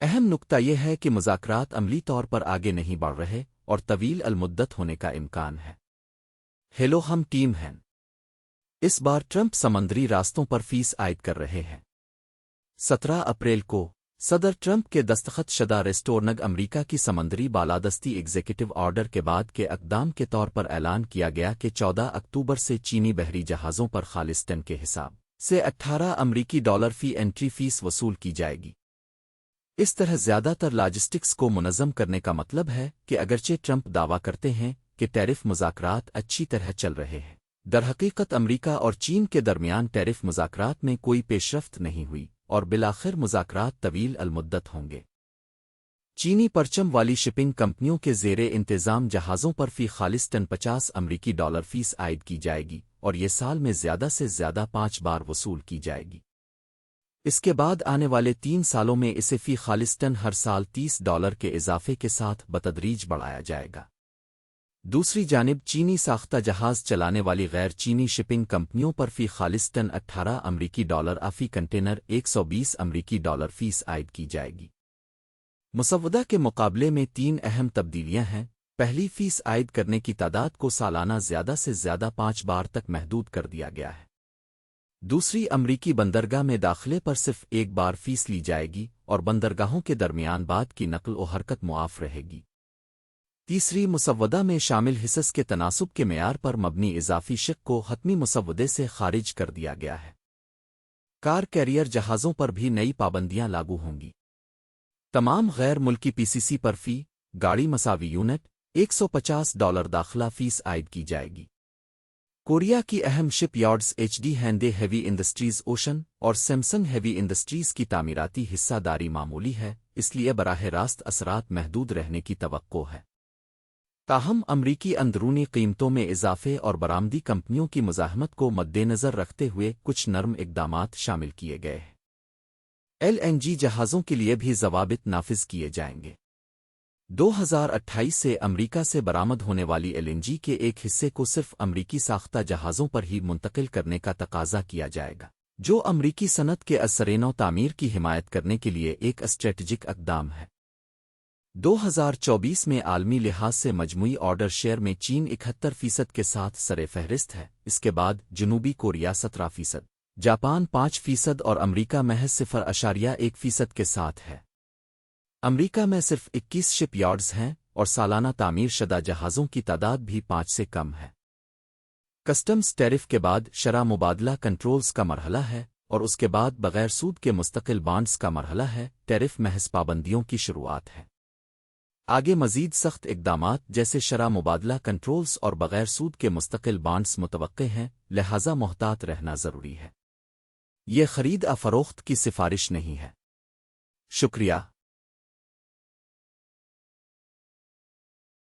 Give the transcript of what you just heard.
اہم نکتہ یہ ہے کہ مذاکرات عملی طور پر آگے نہیں بڑھ رہے اور طویل المدت ہونے کا امکان ہے۔ ہیلو، ہم ٹیم ہیں۔ اس بار ٹرمپ سمندری راستوں پر فیس عائد کر رہے ہیں۔ سترہ اپریل کو صدر ٹرمپ کے دستخط شدہ ریسٹورنگ امریکہ کی سمندری بالادستی ایگزیکٹو آرڈر کے بعد کے اقدام کے طور پر اعلان کیا گیا کہ چودہ اکتوبر سے چینی بحری جہازوں پر خالصتن کے حساب سے اٹھارہ امریکی ڈالر فی انٹری فیس وصول کی جائے گی۔ اس طرح زیادہ تر لاجسٹکس کو منظم کرنے کا مطلب ہے کہ اگرچہ ٹرمپ دعویٰ کرتے ہیں کہ ٹیرف مذاکرات اچھی طرح چل رہے ہیں۔ درحقیقت امریکہ اور چین کے درمیان ٹیرف مذاکرات میں کوئی پیش رفت نہیں ہوئی اور بلاخر مذاکرات طویل المدت ہوں گے۔ چینی پرچم والی شپنگ کمپنیوں کے زیر انتظام جہازوں پر فی خالص ٹن پچاس امریکی ڈالر فیس عائد کی جائے گی اور یہ سال میں زیادہ سے زیادہ پانچ بار وصول کی جائے گی۔ اس کے بعد آنے والے تین سالوں میں اسے فی خالصتاً ہر سال تیس ڈالر کے اضافے کے ساتھ بتدریج بڑھایا جائے گا۔ دوسری جانب، چینی ساختہ جہاز چلانے والی غیر چینی شپنگ کمپنیوں پر فی خالصتاً اٹھارہ امریکی ڈالر آفی کنٹینر ایک سو بیس امریکی ڈالر فیس عائد کی جائے گی۔ مسودہ کے مقابلے میں تین اہم تبدیلیاں ہیں۔ پہلی، فیس عائد کرنے کی تعداد کو سالانہ زیادہ سے زیادہ پانچ بار تک محدود کر دیا گیا ہے۔ دوسری امریکی بندرگاہ میں داخلے پر صرف ایک بار فیس لی جائے گی اور بندرگاہوں کے درمیان بعد کی نقل و حرکت معاف رہے گی۔ تیسری، مسودہ میں شامل حصص کے تناسب کے معیار پر مبنی اضافی شک کو حتمی مسودے سے خارج کر دیا گیا ہے۔ کار کیریئر جہازوں پر بھی نئی پابندیاں لاگو ہوں گی۔ تمام غیر ملکی پی سی سی پر فی، گاڑی مساوی یونٹ، ایک سو پچاس ڈالر داخلہ فیس عائد کی جائے گی۔ کوریا کی اہم shipyards H D Hyundai heavy industries ocean اور سیمسنگ ہیوی انڈسٹریز کی تعمیراتی حصہ داری معمولی ہے، اس لیے براہ راست اثرات محدود رہنے کی توقع ہے۔ تاہم، امریکی اندرونی قیمتوں میں اضافے اور برآمدی کمپنیوں کی مزاحمت کو مد نظر رکھتے ہوئے کچھ نرم اقدامات شامل کیے گئے ہیں۔ ایل این جی جہازوں کے لیے بھی ضوابط نافذ کیے جائیں گے۔ دو ہزار اٹھائیس سے امریکہ سے برآمد ہونے والی ایل این جی کے ایک حصے کو صرف امریکی ساختہ جہازوں پر ہی منتقل کرنے کا تقاضا کیا جائے گا، جو امریکی صنعت کے اثرین و تعمیر کی حمایت کرنے کے لیے ایک اسٹریٹجک اقدام ہے۔ دو ہزار چوبیس میں عالمی لحاظ سے مجموعی آرڈر شیئر میں چین اکہتر فیصد کے ساتھ سر فہرست ہے، اس کے بعد جنوبی کوریا سترہ فیصد، جاپان پانچ فیصد اور امریکہ محض صفر اشاریہ ایک فیصد کے ساتھ ہے۔ امریکہ میں صرف اکیس شپ یارڈز ہیں اور سالانہ تعمیر شدہ جہازوں کی تعداد بھی پانچ سے کم ہے۔ کسٹمز ٹیرف کے بعد شرح مبادلہ کنٹرولز کا مرحلہ ہے اور اس کے بعد بغیر سود کے مستقل بانڈز کا مرحلہ ہے، ٹیرف محض پابندیوں کی شروعات ہے۔ آگے مزید سخت اقدامات جیسے شرح مبادلہ کنٹرولز اور بغیر سود کے مستقل بانڈز متوقع ہیں، لہذا محتاط رہنا ضروری ہے۔ یہ خرید افروخت کی سفارش نہیں ہے۔ شکریہ۔